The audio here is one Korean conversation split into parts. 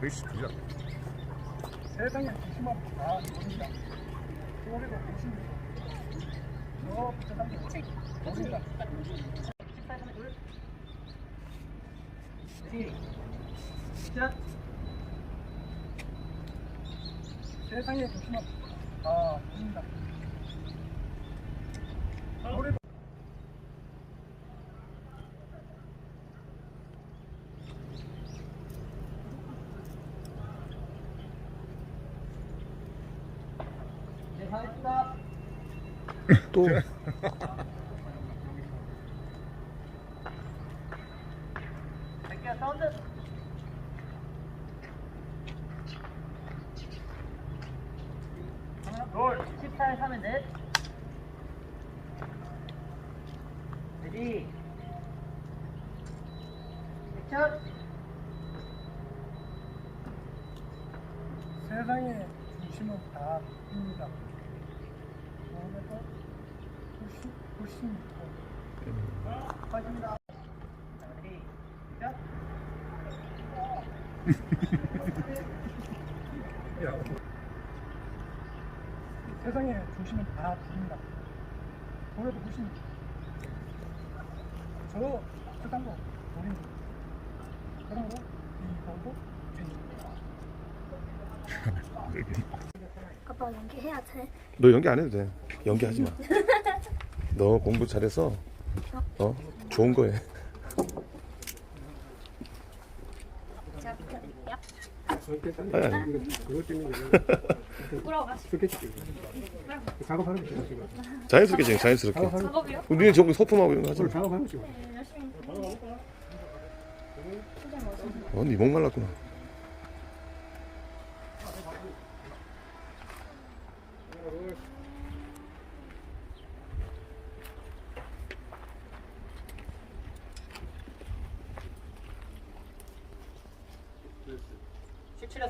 120 주자. 세상에 조심하면 다 모른다. 올해도 조심해. 저 부처님 모른다. 18, 3, 둘. 시작. 세상에 조심하면 다 모른다. 올해도 네, 가겠습니다. 또 둘, 18, 3에 넷. 레디. 액션. 세상에 중심은 다 입니다. 올해도 훨씬 더. 시작. 세상에 중심은 다 입니다. 올해도 훨씬 저 세상도 우리입니다. 그러므로 이 벌도 죄입니다. 아빠 연기해야 돼. 너 연기 안 해도 돼. 연기하지 마. 너 공부 잘해서 어 좋은 거해. 작업하는 거 지금. 자연스럽게 지금 자연스럽게. 작업이요? 저기 소품하고 이런 거 하지 마. 작업하는 거 지금. 네, 열심히. 어, 네목 말랐구나.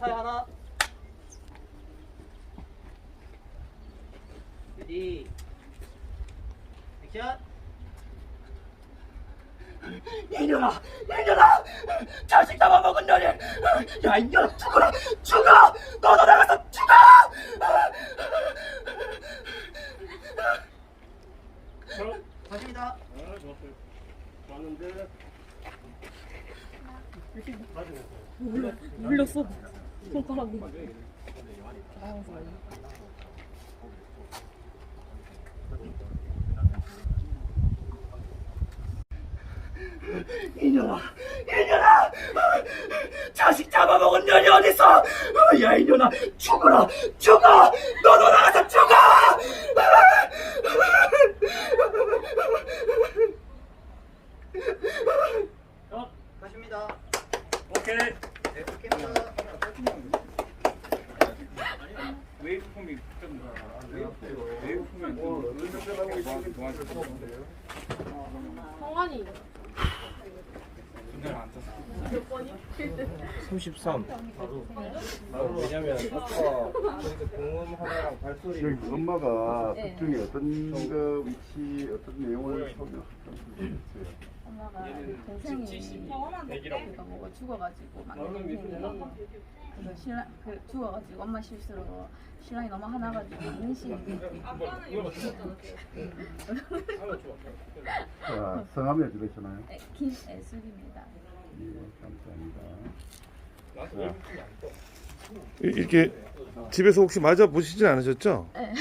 사이 하나. 레디. 액션. 이년아, 이년아, 자식 잡아먹은 년이, 야 이년아 죽어라, 죽어, 너도 나가서 죽어. 가십니다. 물렸어 손가락이 이년아, 이년아, 자식 잡아먹은 년이 어딨어? 야 이년아, 죽어라, 죽어, 너도 나가서 죽어. 가십니다. 오케이. 네, 갈게요. 성환이 33. 왜냐면 아까 공음 하나랑 발소리 여기 엄마가 네. 극 중에 어떤 그 위치 어떤 내용을 설명했어요? 엄마가 동생이 그러니까 뭐가 죽어가지고 막내 동생이 그래서 신랑 그 죽어가지고 엄마 실수로 신랑이 너무 화나가지고 임신 자, 성함이 어떻게 되시나요? 네, 김애숙입니다. 예, 감사합니다. 이- 이렇게 집에서 혹시 맞아 보시진 않으셨죠? 네.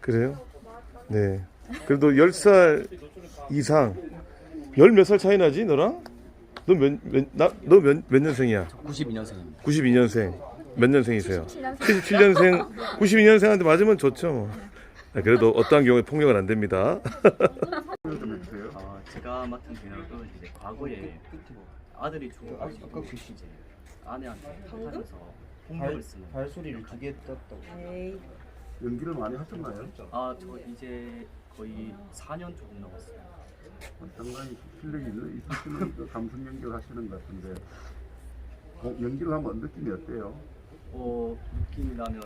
그래요? 네. 그래도 10살 이상 열 몇 살 차이 나지 너랑? 너몇몇몇몇 년생이야? 92년생입니다. 92년생. 몇 년생이세요? 77년생 77년생, 92년생한테 맞으면 좋죠. 뭐. 아, 그래도 어떠한 경우에 폭력은 안 됩니다. 어, 제가 맡은 계약은 이제 과거에 아들이 죽어가지고 이제 아내한테 탓하면서 폭력을 쓰는 발소리를 두 개 떴다고. 연기를 많이 하셨나요? 아, 저 이제 거의 4년 조금 넘었어요. 상당히 실력이 있는 있으시는 그 감성 연기를 하시는 것 같은데 어, 연기를 하면 느낌이 어때요? 어, 느낌이라면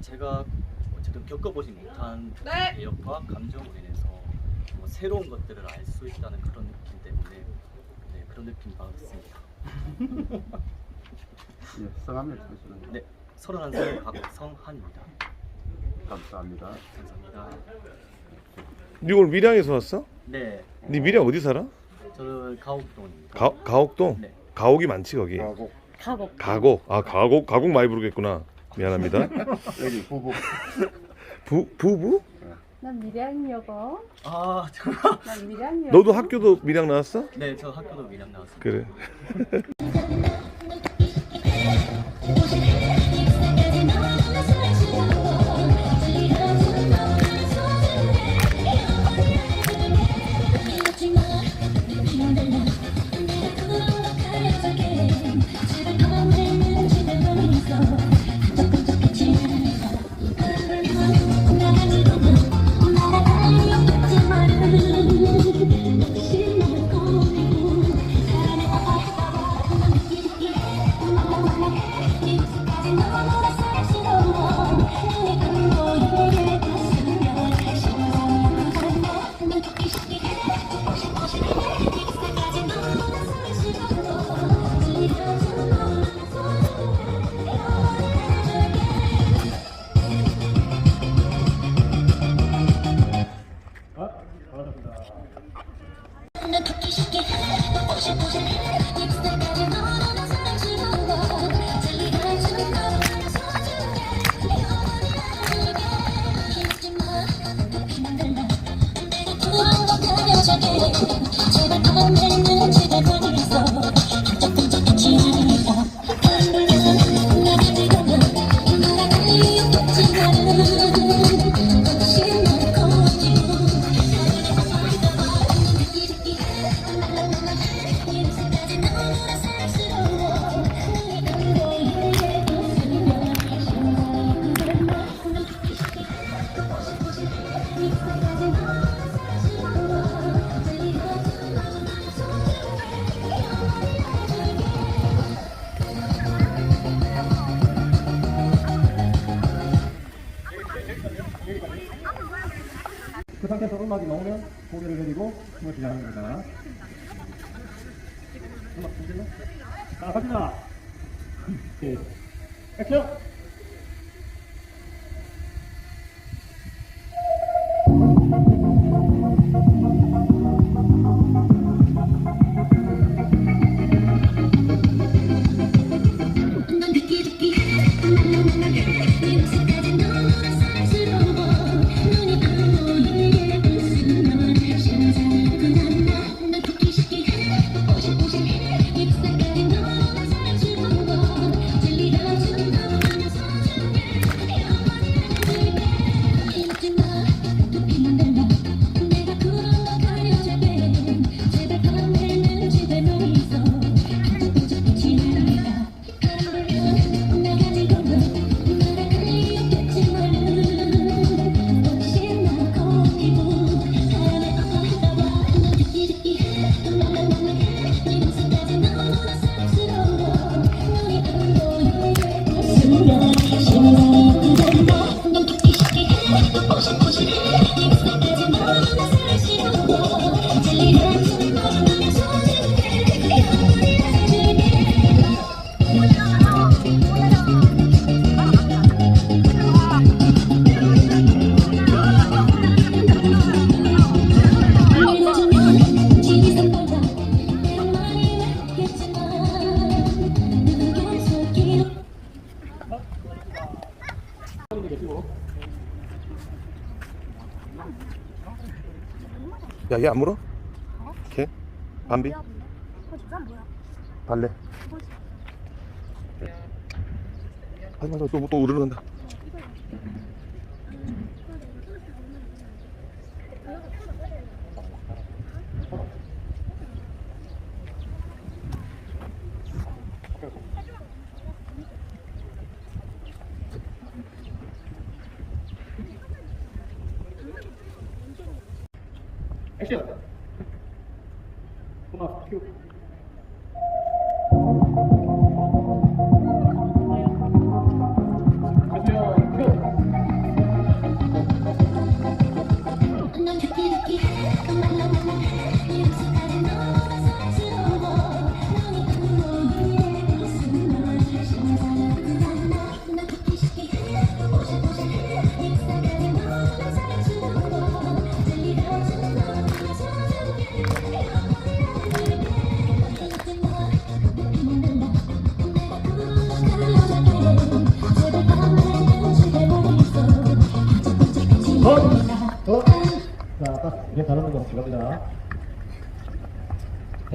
제가 어쨌든 겪어보지 못한 배역과 감정으로 인해서 뭐 새로운 것들을 알 수 있다는 그런 느낌 때문에 네, 그런 느낌 받았습니다. 예, 성함이 어떻게 되시나요? 네, 31살 박성한입니다. 감사합니다. 감사합니다. 니 오늘 밀양에서 왔어? 네, 니 밀양 어디 살아? 저는 가옥동입니다. 가, 가옥동? 네. 가옥이 많지 거기 하고 가곡. 가곡 아 가곡 가곡 많이 부르겠구나 미안합니다 여기 부부 부, 부부? 난 밀양여고. 아, 저, 난 밀양여고. 너도 학교도 밀양 나왔어? 네, 저 학교도 밀양 나왔습니다. 그래 자, 갑니 발레. 하지? 말고 또, 또 으르는다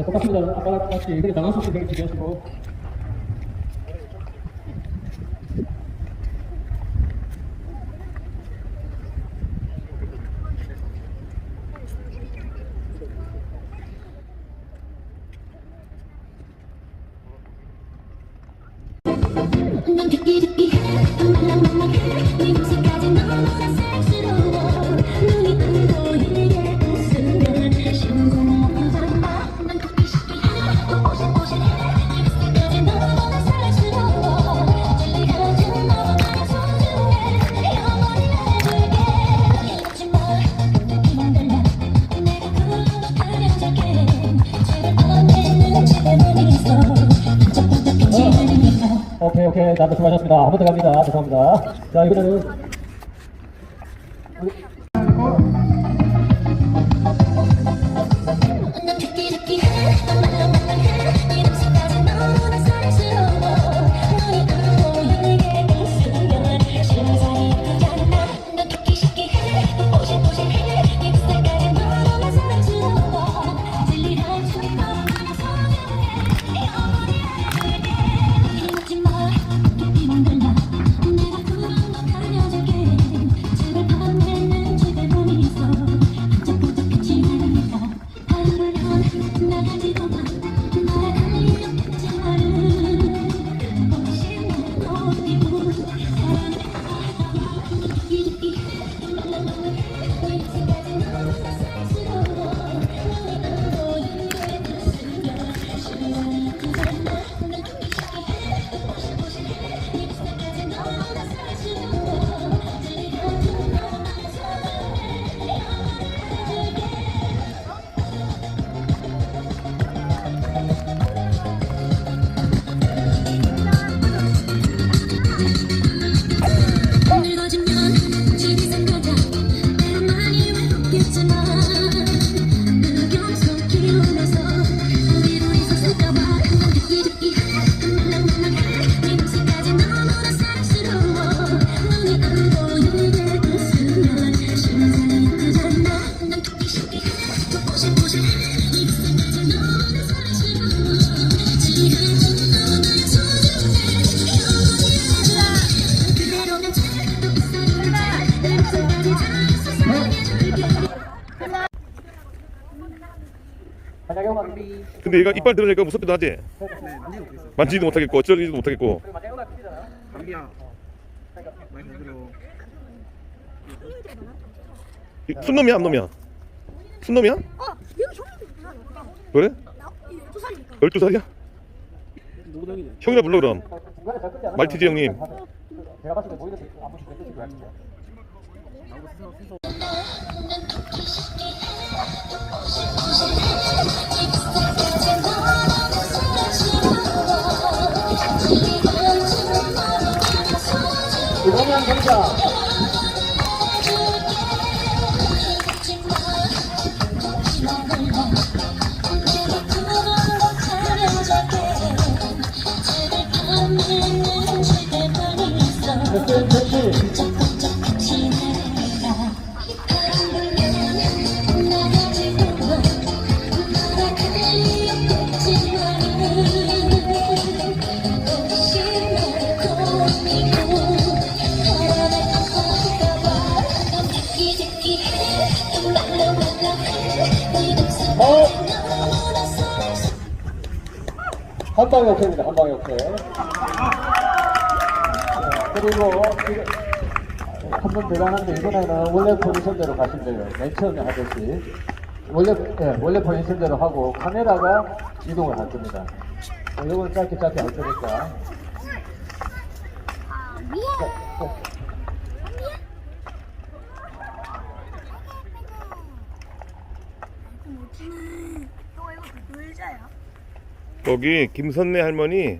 Apakah sudah apalah pasti itu kita langsung sudah tiga sepuluh. Thank you. 오케이. 나도 수고하셨습니다 한 번 더 갑니다. 죄송합니다. 자, 이거는 근데 얘가 이빨 드러내니까 무섭기도 하지? 만지지도 못하겠고 어쩌지도 못하겠고 순놈이야 암놈이야? 순놈이야? 그래? 12살이니까. 12살이야? 형이라 불러 그럼 말티즈 형님 어? 이동현 선장. 한방 역회입니다. 한방 역회. 그리고 한 번 대단한데 이번에는 원래 포지션대로 가시면 돼요. 맨 처음에 하듯이. 원래, 예, 원래 포지션대로 하고 카메라가 이동을 할 겁니다. 어, 이건 짧게 짧게 할 테니까. 아, 자, 자. 여기 김선내 할머니.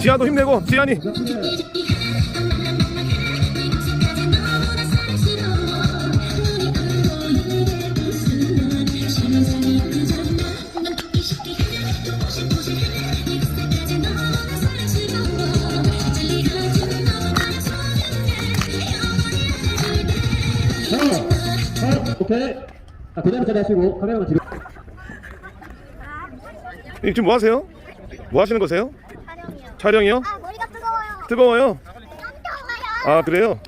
지아도 힘내고 지안이. 오케이. 자, 그대로 자리하시고 카메라만 뒤로. 이 지금 뭐 하세요? 뭐 하시는 거세요? 촬영이요. 촬영이요? 아 머리가 뜨거워요. 뜨거워요? 엄청 뜨거워요. 아 그래요?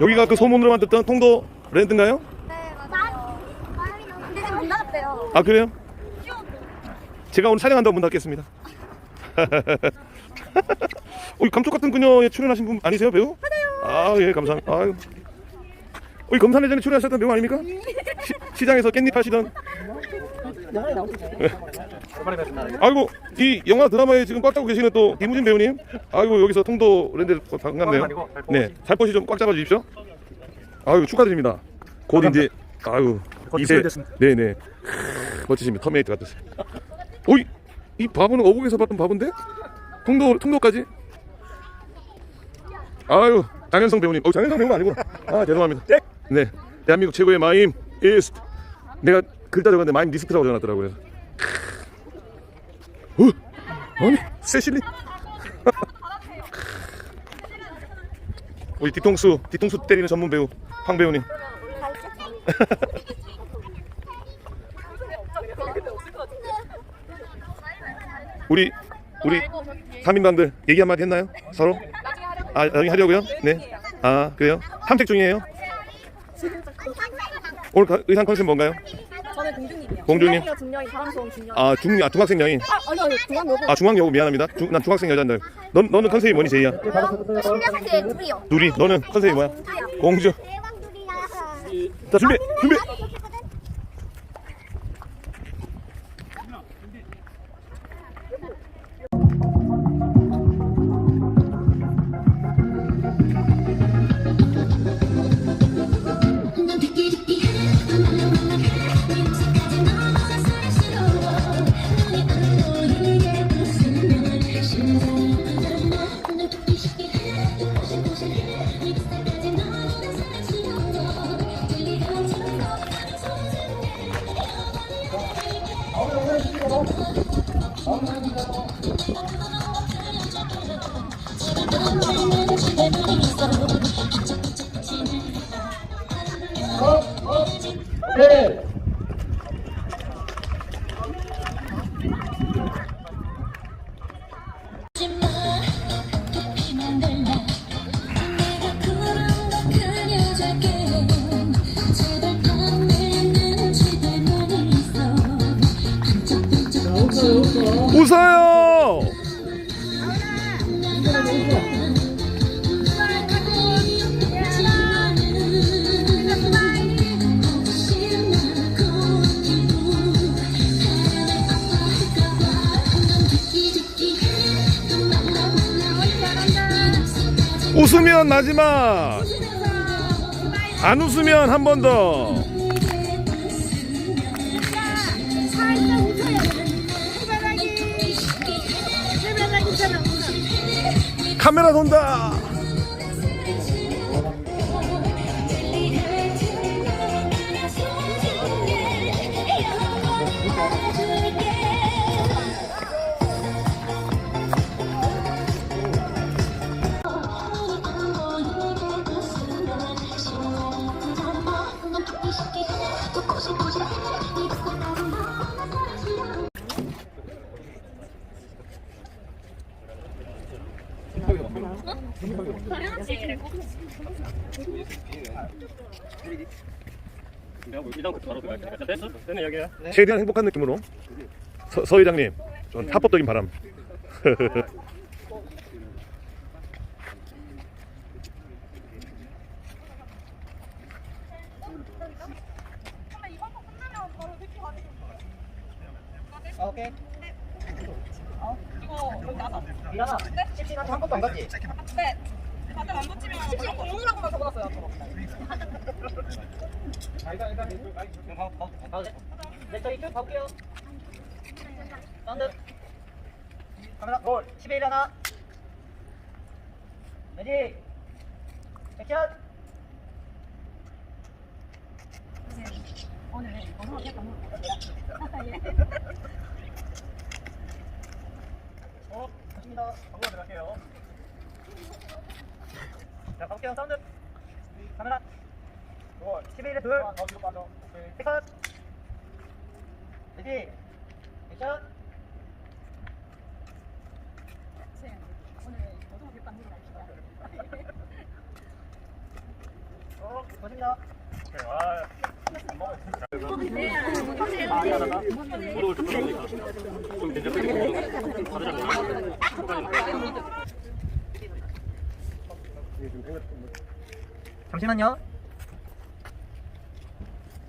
여기가 그 소문으로만 듣던 통도 랜드인가요? 네 맞아요. 마음이 너무 근데 지금 문 닫았대요. 아 그래요? 제가 오늘 촬영한다고 문 닫겠습니다. 어, 이 감쪽 같은 그녀에 출연하신 분 아니세요 배우? 맞아요. 아예 감사합니다. 아유. 어, 이 검사내전에 출연하셨던 배우 아닙니까? 시, 장에서 깻잎 하시던. 아이고 이 영화 드라마에 지금 꽉 잡고 계시는 또 김우진 배우님. 아이고 여기서 통도 랜드 반갑네요. 네, 살포시 좀 꽉 잡아 주십시오. 아유 축하드립니다. 곧 이제 아유 이세 네네 멋지십니다. 터미네이터 같으세요. 오이 이 바보는 어국에서 봤던 바본데 통도 통도까지. 아유 장현성 배우님. 어 장현성 배우가 아니구나. 아 죄송합니다. 네 대한민국 최고의 마임 이스트. 내가 글 따져갔는데 마임 리스트라고 적어놨더라고요. 어 아니 세실리. 우리 뒤통수 뒤통수 때리는 전문 배우 황 배우님. 우리 우리 3인방들 얘기 한마디 했나요? 서로? 아 나중에 하려고요? 네. 아 그래요? 탐색 중이에요? 오늘 가- 의상 컨셉 뭔가요? 저는 공주님이요. 공주님? 아 중, 아 중학생 여인. 아, 아니요, 중간 여고. 아 중학여고 미안합니다. 중, 난 중학생 여자인데. 넌 너는 컨셉이 뭐니 제이야? 신녀한테 둘이요. 누리 너는 컨셉이 뭐야? 공주. 대왕 둘이야. 자 준비 준비. 웃으면 마지막. 안 웃으면 한 번 더. 카메라 돈다. 최대한 행복한 느낌으로 서, 서 회장님 전 합법적인 바람 오케이. 미안아. 칩신한테 한 번도 안 갔지? 네, 저 이쪽 갈게요. 사운드. 카메라 롤. 11 하나. 레디. 액션. 어, 좋습니다. 방금 들어갈게요. 자, 갈게요. 사운드. 카메라. 롤. 11에 둘. 컷. 레디. 액션. 오늘 고등학교 빵 먹으러 갑시다. 어, 좋습니다. 잠시만요.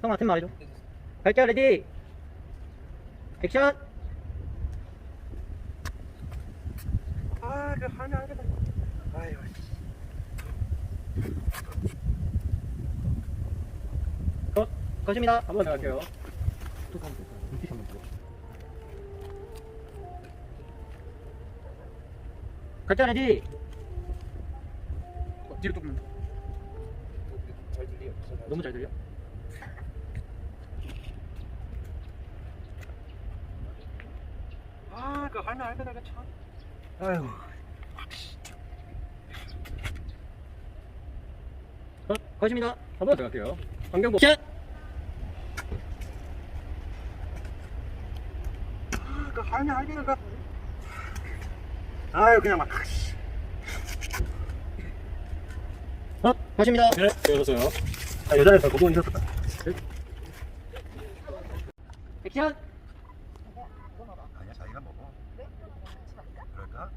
성아 팀 말해줘. 갈게요 레디. 액션. 아 그 하면 안 되다. 아유. 컷. 컷입니다. 한번 더 갈게요. 레디. 뒤로 조금. 너무 잘 들려? 아, 그 할매 할매다가 참. 아유. 어, 거십니다. 한번 더 갈게요. 환경보. 샷. 아, 그 할매 할매다가. 아유, 그냥 막. 어, 거십니다. 네, 어서요. 아, 여자를 고동 있었다. 액션. 아니야 자기가 먹어. 그럴까?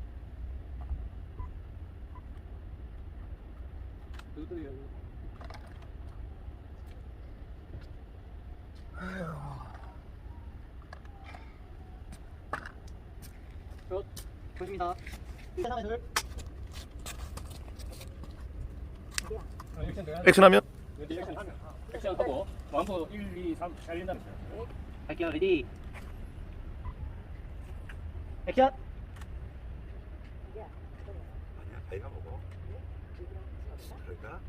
컷. 거십니다. 하나 둘. 액션 하면 액션 하고 왕포 1, 2, 3 잘린다면서 갈게요 레디. 액션. 아니야 자기가 먹어. 그럴까?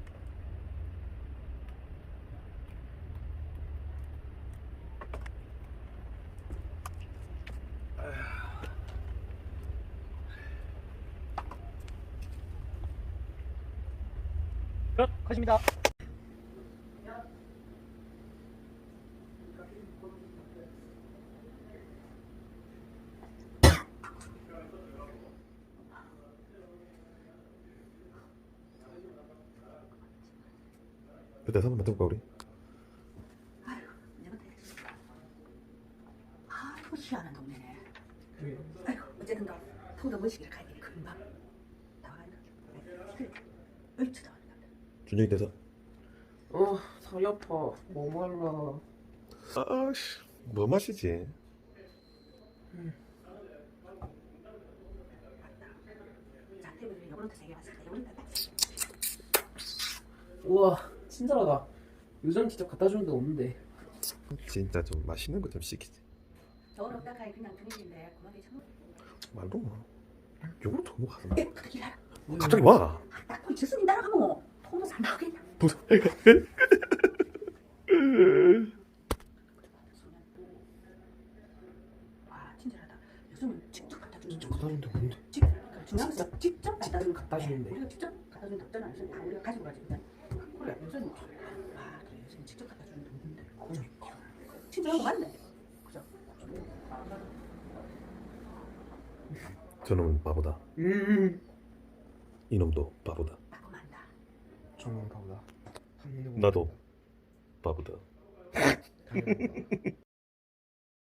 컷. 컷입니다. 그때 한번 만들까 우리? 아이고 희한한 동네네. 아이고 어쨌든 다 통도 멋있게 가야 돼 금방. 다 가야 돼. 얼추 다 왔다. 준영이 대사. 어, 다리 아파. 아씨 뭐 마시지? 요구르트 세개 왔습니다. 요구르트 딱. 우와, 친절하다. 요즘 직접 갖다 주는 데 없는데. 진짜 좀 맛있는 거 좀 시키지. 말도 마. 너무 그렇게 라 갑자기 와. 딱 보니 주스님 따라가면 통도 잘 나오겠냐. 와 친절하다. 요즘은 직접 갖다 주는 거. 갖다 주는데 뭔데? 직거 직접 갖다 주는 거. 갖다 주는데. 우리가 직접 갖다 주는 안 해서 다 우리가 가지고 가지. 그래 요즘 아 그래 요즘 직접 갖다 주는 게 없는데. 친절한 거 맞네. 그죠? 저놈은 바보다. 음. 이놈도 바보다. 정말 가보다. 나도 바보다.